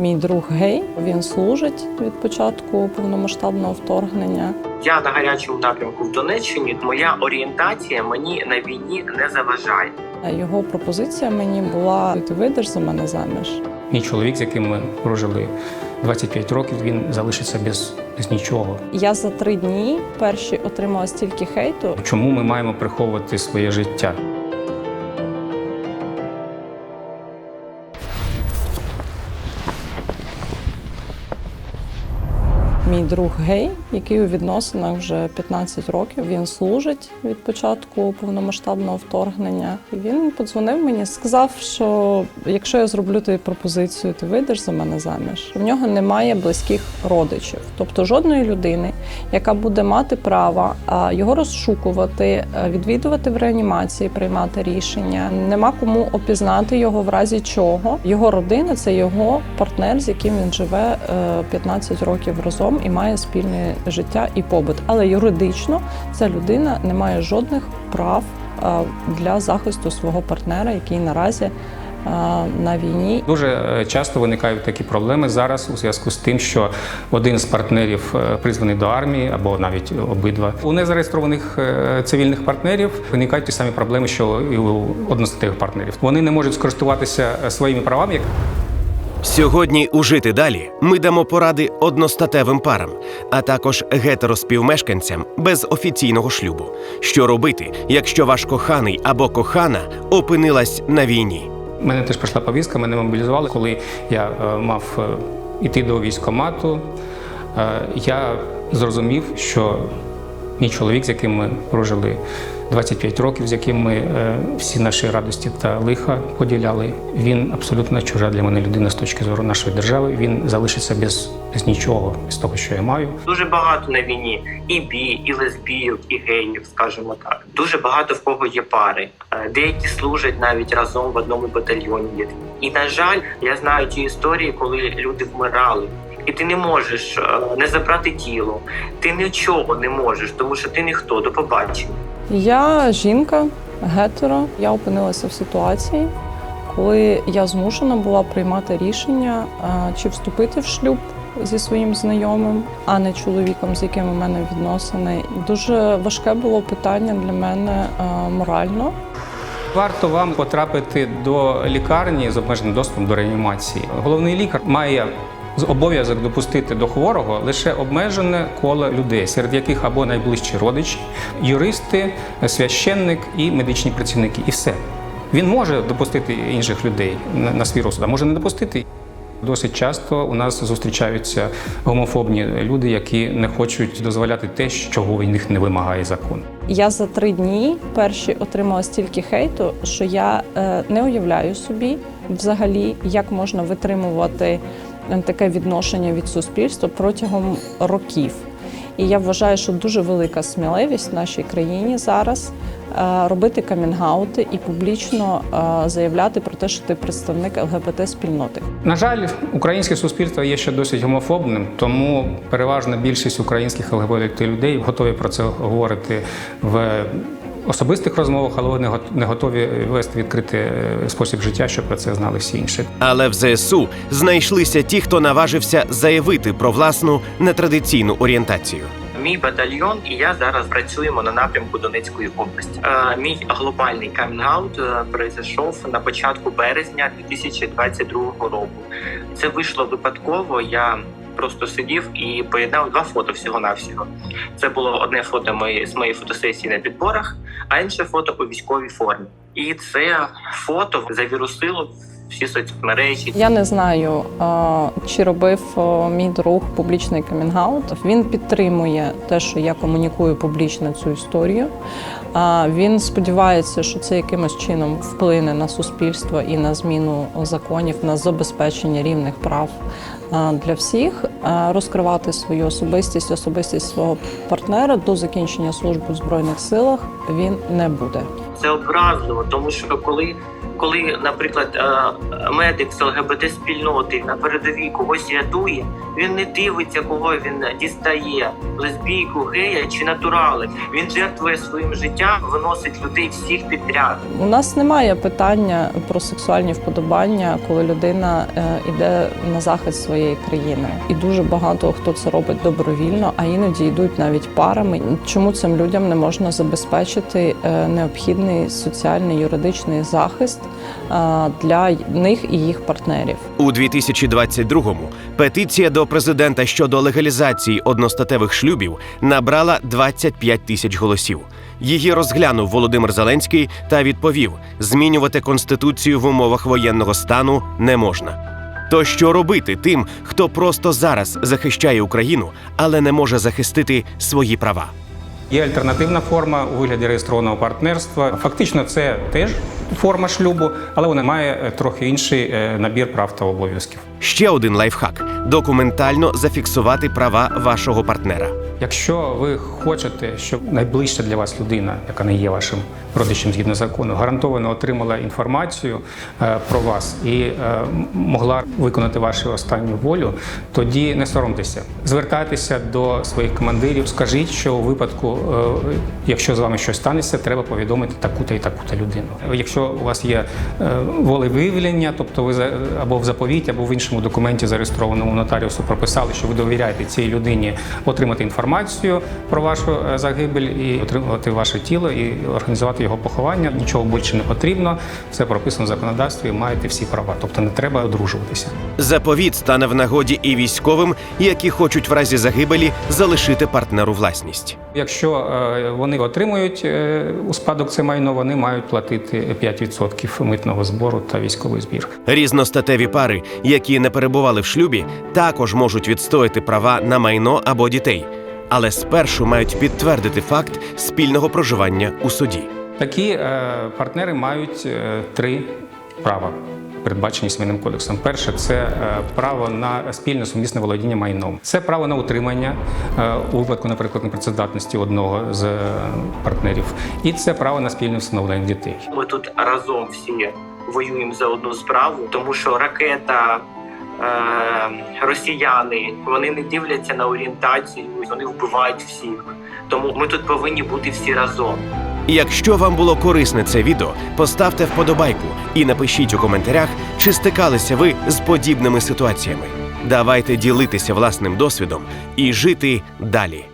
Мій друг гей. Він служить від початку повномасштабного вторгнення. Я на гарячому напрямку в Донеччині. Моя орієнтація мені на війні не заважає. Його пропозиція мені була: ти вийдеш за мене заміж. Мій чоловік, з яким ми прожили 25 років, він залишиться без, без нічого. Я за три дні перші отримала стільки хейту. Чому ми маємо приховувати своє життя? Мій друг гей, який у відносинах вже 15 років. Він служить від початку повномасштабного вторгнення. І він подзвонив мені, сказав, що якщо я зроблю тобі пропозицію, ти вийдеш за мене заміж. В нього немає близьких родичів, тобто жодної людини, яка буде мати право його розшукувати, відвідувати в реанімації, приймати рішення. Нема кому опізнати його в разі чого. Його родина це його партнер, з яким він живе е, 15 років разом і має спільне життя і побут. Але юридично ця людина не має жодних прав для захисту свого партнера, який наразі на війні. Дуже е, часто виникають такі проблеми зараз у зв'язку з тим, що один з партнерів е, призваний до армії або навіть обидва. У незареєстрованих е, цивільних партнерів виникають ті самі проблеми, що і у одностатевих партнерів. Вони не можуть скористуватися своїми правами. Сьогодні у жити далі ми дамо поради одностатевим парам, а також гетероспівмешканцям без офіційного шлюбу. Що робити, якщо ваш коханий або кохана опинилась на війні? Мене теж прийшла повістка, мене мобілізували. Коли я е, мав е, іти до військкомату, е, я зрозумів, що мій чоловік, з яким ми прожили 25 років, з яким ми е, всі наші радості та лиха поділяли, він абсолютно чужа для мене людина з точки зору нашої держави. Він залишиться без, без нічого, з того, що я маю. Дуже багато на війні і бі, і лесбійок, і геїв, скажімо так. Дуже багато в кого є пари. Е, Деякі служать навіть разом в одному батальйоні. І на жаль, я знаю ті історії, коли люди вмирали. І ти не можеш е, не забрати тіло, ти нічого не можеш, тому що ти ніхто до побачення. Я жінка гетеро. Я опинилася в ситуації, коли я змушена була приймати рішення, чи вступити в шлюб зі своїм знайомим, а не чоловіком, з яким у мене відносини. Дуже важке було питання для мене а, морально. Варто вам потрапити до лікарні з обмеженим доступом до реанімації. Головний лікар має обов'язок допустити до хворого лише обмежене коло людей, серед яких або найближчі родичі, юристи, священник і медичні працівники. І все. Він може допустити інших людей на свій розсуд, а може не допустити. Досить часто у нас зустрічаються гомофобні люди, які не хочуть дозволяти те, чого від них не вимагає закон. Я за три дні перші отримала стільки хейту, що я е, не уявляю собі взагалі, як можна витримувати е, таке відношення від суспільства протягом років. І я вважаю, що дуже велика сміливість в нашій країні зараз е, робити камінгаути і публічно е, заявляти про те, що ти представник ЛГБТ спільноти. На жаль, українське суспільство є ще досить гомофобним, тому переважна більшість українських ЛГБТ людей готові про це говорити в особистих розмовах, але вони го- не готові вести відкритий е, спосіб життя, щоб про це знали всі інші. Але в ЗСУ знайшлися ті, хто наважився заявити про власну нетрадиційну орієнтацію. Мій батальйон і я зараз працюємо на напрямку Донецької області. Е, мій глобальний камінгаут е, пройшов на початку березня 2022 року. Це вийшло випадково. Я просто сидів і поєднав два фото всього навсього. Це було одне фото мої, з моєї фотосесії на підборах, а інше фото у військовій формі. І це фото завірусило всі соцмережі. Я не знаю, чи робив мій друг публічний камінгаут. Він підтримує те, що я комунікую публічно цю історію. А Він сподівається, що це якимось чином вплине на суспільство і на зміну законів, на забезпечення рівних прав для всіх, Е, розкривати свою особистість, особистість свого партнера до закінчення служби в збройних силах він не буде. Це образливо, тому що коли коли, наприклад, е, медик з ЛГБТ спільноти на передовій когось рятує, він не дивиться, кого він дістає лесбійку, гея чи натурали. Він жертвує своїм життям, виносить людей всіх підряд. У нас немає питання про сексуальні вподобання, коли людина е, йде на захист своєї країни, і дуже багато хто це робить добровільно, а іноді йдуть навіть парами. Чому цим людям не можна забезпечити е, необхідний соціальний юридичний захист для них і їх партнерів? У 2022-му петиція до президента щодо легалізації одностатевих шлюбів набрала 25 тисяч голосів. Її розглянув Володимир Зеленський та відповів: змінювати конституцію в умовах воєнного стану не можна. То що робити тим, хто просто зараз захищає Україну, але не може захистити свої права? Є альтернативна форма у вигляді реєстрованого партнерства. Фактично, це теж форма шлюбу, але вона має е, трохи інший е, набір прав та обов'язків. Ще один лайфхак: документально зафіксувати права вашого партнера. Якщо ви хочете, щоб найближча для вас людина, яка не є вашим родичем згідно закону, гарантовано отримала інформацію е, про вас і е, могла виконати вашу останню волю, тоді не соромтеся. Звертайтеся до своїх командирів, скажіть, що у випадку, е, якщо з вами щось станеться, треба повідомити таку-та і таку-та людину. Якщо у вас є волевиявлення, тобто ви або в заповіті, або в іншому документі зареєстрованому нотаріусу прописали, що ви довіряєте цій людині отримати інформацію про вашу е, загибель і отримувати ваше тіло і організувати його поховання. Нічого більше не потрібно. Все прописано в законодавстві. і Маєте всі права, тобто не треба одружуватися. Заповіт стане в нагоді і військовим, які хочуть в разі загибелі залишити партнеру власність. Якщо е, вони отримують е, у спадок це майно, вони мають платити 5% митного збору та військовий збір. Різностатеві пари, які не перебували в шлюбі, також можуть відстояти права на майно або дітей, але спершу мають підтвердити факт спільного проживання у суді. Такі е, партнери мають е, три права. Передбачені сімейним кодексом. Перше це е, право на спільне сумісне володіння майном. Це право на утримання е, у випадку, наприклад, непрацездатності одного з е, партнерів, і це право на спільне встановлення дітей. Ми тут разом всі воюємо за одну справу, тому що ракета. Е, росіяни вони не дивляться на орієнтацію, вони вбивають всіх. Тому ми тут повинні бути всі разом. Якщо вам було корисне це відео, поставте вподобайку і напишіть у коментарях, чи стикалися ви з подібними ситуаціями. Давайте ділитися власним досвідом і жити далі.